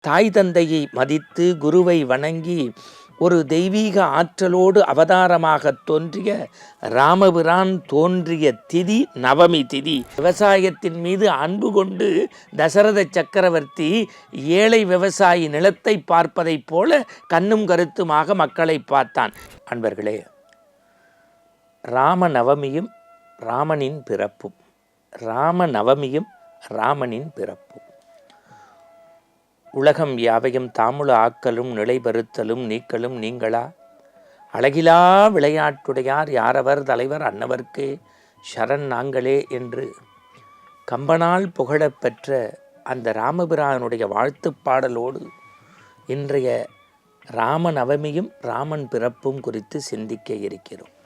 தாய் தந்தையை மதித்து குருவை வணங்கி ஒரு தெய்வீக ஆற்றலோடு அவதாரமாக தோன்றிய ராமபிரான் தோன்றிய திதி நவமி திதி. விவசாயத்தின் மீது அன்பு கொண்டு தசரத சக்கரவர்த்தி ஏழை விவசாயி நிலத்தை பார்ப்பதைப் போல கண்ணும் கருத்துமாக மக்களை பார்த்தான். அன்பர்களே ராம நவமியும் ராமனின் பிறப்பும். ராம நவமியும் ராமனின் பிறப்பும். உலகம் யாவையும் தாமுல ஆக்கலும் நிலைபெறுத்தலும் நீக்கலும் நீங்களா? அழகிலா விளையாட்டுடையார் யாரவர் தலைவர் அன்னவர்க்கே? ஷரண் நாங்களே என்று. கம்பனால் புகழப்பெற்ற அந்த ராமபிரானுடைய வாழ்த்துப் பாடலோடு இன்றைய ராமநவமியும் ராமன் பிறப்பும் குறித்து சிந்திக்க இருக்கிறோம்.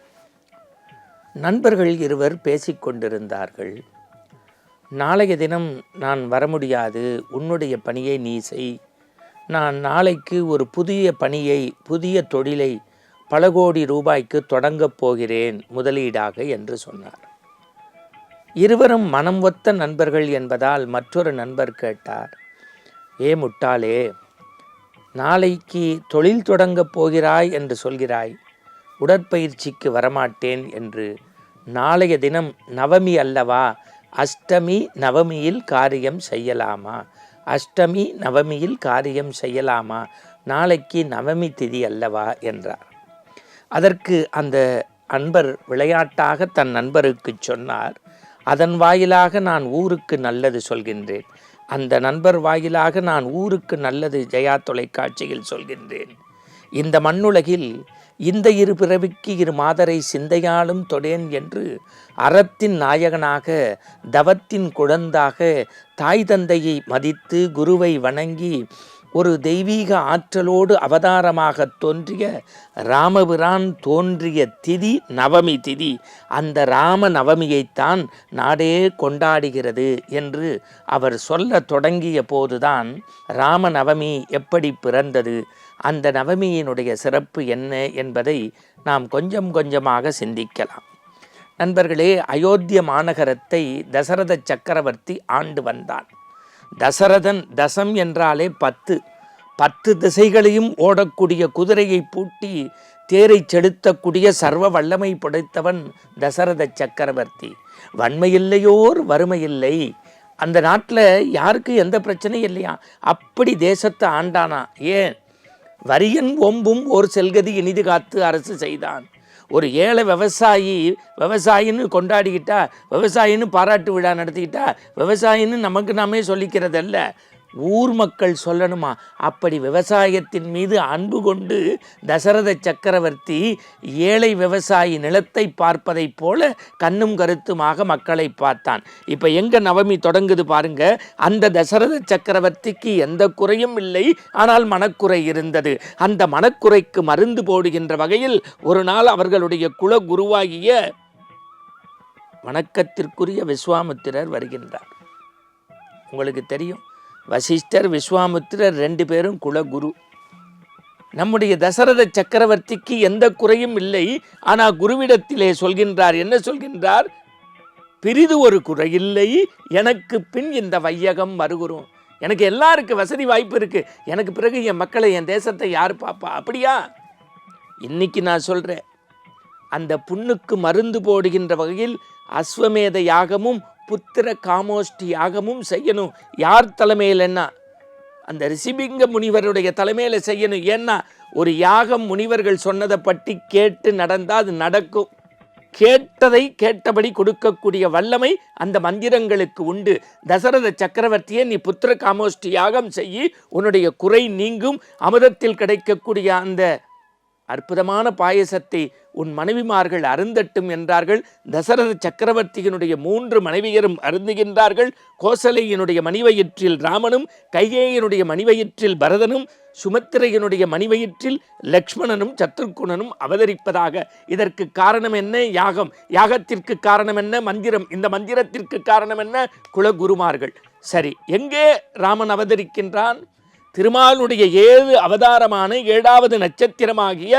நண்பர்கள் இருவர் பேசிக்கொண்டிருந்தார்கள் நாளைய தினம் நான் வர முடியாது உன்னுடைய பணியை நீ செய். நான் நாளைக்கு ஒரு புதிய பணியை புதிய தொழிலை பல கோடி ரூபாய்க்கு தொடங்கப் போகிறேன் முதலீடாக என்று சொன்னார். இருவரும் மனம் ஒத்த நண்பர்கள் என்பதால் மற்றொரு நண்பர் கேட்டார் ஏ முட்டாளே நாளைக்கு தொழில் தொடங்கப் போகிறாய் என்று சொல்கிறாய். உடற்பயிற்சிக்கு வரமாட்டேன் என்று. நாளைய தினம் நவமி அல்லவா? அஷ்டமி நவமியில் காரியம் செய்யலாமா? அஷ்டமி நவமியில் காரியம் செய்யலாமா? நாளைக்கு நவமி திதி அல்லவா? என்றார். அதற்கு அந்த அன்பர் விளையாட்டாக தன் நண்பருக்கு சொன்னார் அதன் வாயிலாக நான் ஊருக்கு நல்லது சொல்கின்றேன். அந்த நண்பர் வாயிலாக நான் ஊருக்கு நல்லது ஜெயா தொலைக்காட்சியில் சொல்கின்றேன். இந்த மண்ணுலகில் இந்த இரு பிறவிக்கு இரு மாதரை சிந்தையாலும் தொடேன் என்று அறத்தின் நாயகனாக தவத்தின் குழந்தாக தாய் தந்தையை மதித்து குருவை வணங்கி ஒரு தெய்வீக ஆற்றலோடு அவதாரமாக தோன்றிய ராமபிரான் தோன்றிய திதி நவமி திதி. அந்த ராம நவமியைத்தான் நாடே கொண்டாடுகிறது என்று அவர் சொல்ல தொடங்கிய போதுதான் ராம நவமி எப்படி பிறந்தது அந்த நவமியினுடைய சிறப்பு என்ன என்பதை நாம் கொஞ்சம் கொஞ்சமாக சிந்திக்கலாம். நண்பர்களே அயோத்திய மாநகரத்தை தசரத சக்கரவர்த்தி ஆண்டு வந்தான் தசரதன் தசம் என்றாலே பத்து. பத்து திசைகளையும் ஓடக்கூடிய குதிரையை பூட்டி தேரை செலுத்தக்கூடிய சர்வ வல்லமை படைத்தவன் தசரத சக்கரவர்த்தி. வன்மையில்லையோர் வறுமையில்லை. அந்த நாட்டில் யாருக்கு எந்த பிரச்சனையும் இல்லையா? அப்படி தேசத்தை ஆண்டானா? ஏன்? வரியன் ஒம்பும் ஒரு செல்கதி இனிது காத்து அரசு செய்தான். ஒரு ஏழை விவசாயி விவசாயின்னு கொண்டாடிக்கிட்டா விவசாயின்னு பாராட்டு விழா நடத்திக்கிட்டா விவசாயின்னு நமக்கு நாமே சொல்லிக்கிறதல்ல. ஊர் மக்கள் சொல்லணுமா? அப்படி விவசாயத்தின் மீது அன்பு கொண்டு தசரத சக்கரவர்த்தி ஏழை விவசாயி நிலத்தை பார்ப்பதைப் போல கண்ணும் கருத்துமாக மக்களை பார்த்தான். இப்போ எங்கே நவமி தொடங்குது பாருங்க. அந்த தசரத சக்கரவர்த்திக்கு எந்த குறையும் இல்லை. ஆனால் மனக்குறை இருந்தது. அந்த மனக்குறைக்கு மருந்து போடுகின்ற வகையில் ஒரு நாள் அவர்களுடைய குல குருவாகிய வணக்கத்திற்குரிய விஸ்வாமித்திரர் வருகின்றார். உங்களுக்கு தெரியும்? வசிஷ்டர் விஸ்வாமித்திரர் ரெண்டு பேரும் குலகுரு. நம்முடைய தசரத சக்கரவர்த்திக்கு எந்த குறையும் இல்லை. ஆனால் குருவிடத்திலே சொல்கின்றார் என்ன சொல்கின்றார்? பிரிது ஒரு குறையில்லை எனக்கு பின் இந்த வையகம் வருகிறோம் எனக்கு எல்லாருக்கும் வசதி வாய்ப்பு இருக்குது எனக்கு பிறகு என் மக்களை என் தேசத்தை யார் பார்ப்பா? அப்படியா? இன்னைக்கு நான் சொல்கிறேன் அந்த புண்ணுக்கு மருந்து போடுகின்ற வகையில் அஸ்வமேத யாகமும் புத்திர காமோஷ்டி யாகமும் செய்யணும். யார் தலைமையில் என்ன? அந்த ரிஷிபிங்க முனிவருடைய தலைமையில் செய்யணும். ஏன்னா ஒரு யாகம் முனிவர்கள் சொன்னதை பற்றி கேட்டு நடந்தால் அது நடக்கும். கேட்டதை கேட்டபடி கொடுக்கக்கூடிய வல்லமை அந்த மந்திரங்களுக்கு உண்டு. தசரத சக்கரவர்த்தியை நீ புத்திர காமோஷ்டி யாகம் செய்யி உன்னுடைய குறை நீங்கும். அமுதத்தில் கிடைக்கக்கூடிய அந்த அற்புதமான பாயசத்தை உன் மனைவிமார்கள் அருந்தட்டும் என்றார்கள். தசரத சக்கரவர்த்தியினுடைய மூன்று மனைவியரும் அருந்துகின்றார்கள். கோசலையினுடைய மணிவயிற்றில் ராமனும் கைகேயனுடைய மணிவயிற்றில் பரதனும் சுமத்திரையனுடைய மணிவயிற்றில் லக்ஷ்மணனும் சத்ருகுணனும் அவதரிப்பதாக. இதற்கு காரணம் என்ன? யாகம். யாகத்திற்கு காரணம் என்ன? மந்திரம். இந்த மந்திரத்திற்கு காரணம் என்ன? குலகுருமார்கள். சரி எங்கே ராமன் அவதரிக்கின்றான்? திருமாலுடைய ஏழு அவதாரமான ஏழாவது நட்சத்திரமாகிய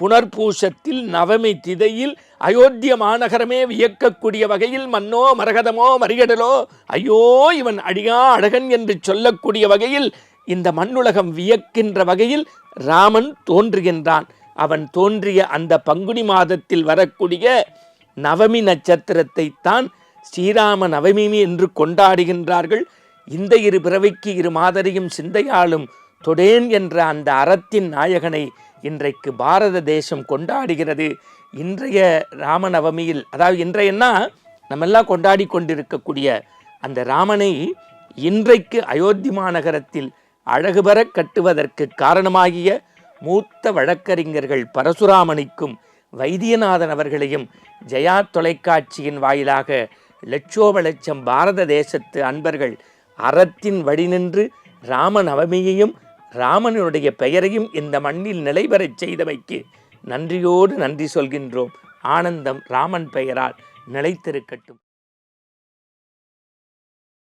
புனர்பூசத்தில் நவமி திதையில் அயோத்திய மாநகரமே வியக்கக்கூடிய வகையில் மன்னோ மரகதமோ மறிகடலோ ஐயோ இவன் அடியா அழகன் என்று சொல்லக்கூடிய வகையில் இந்த மண்ணுலகம் வியக்கின்ற வகையில் ராமன் தோன்றுகின்றான். அவன் தோன்றிய அந்த பங்குனி மாதத்தில் வரக்கூடிய நவமி நட்சத்திரத்தை தான் ஸ்ரீராம நவமி என்று கொண்டாடுகின்றார்கள். இந்த இரு பிறவைக்கு இரு மாதரையும் சிந்தையாலும் தொடேன் என்ற அந்த அறத்தின் நாயகனை இன்றைக்கு பாரத தேசம் கொண்டாடுகிறது. இன்றைய ராமநவமியில் அதாவது இன்றையன்னா நம்ம எல்லாம் கொண்டாடி கொண்டிருக்கக்கூடிய அந்த ராமனை இன்றைக்கு அயோத்தி மாநகரத்தில் அழகுபெற கட்டுவதற்கு காரணமாகிய மூத்த வழக்கறிஞர்கள் பரசுராமனுக்கும் வைத்தியநாதன் அவர்களையும் ஜெயா தொலைக்காட்சியின் வாயிலாக லட்சோப லட்சம் பாரத தேசத்து அன்பர்கள் அறத்தின் வழி நின்று ராமநவமியையும் ராமனுடைய பெயரையும் இந்த மண்ணில் நிலைபெறச் செய்தமைக்கு நன்றியோடு நன்றி சொல்கின்றோம். ஆனந்தம் ராமன் பெயரால் நிலைத்திருக்கட்டும்.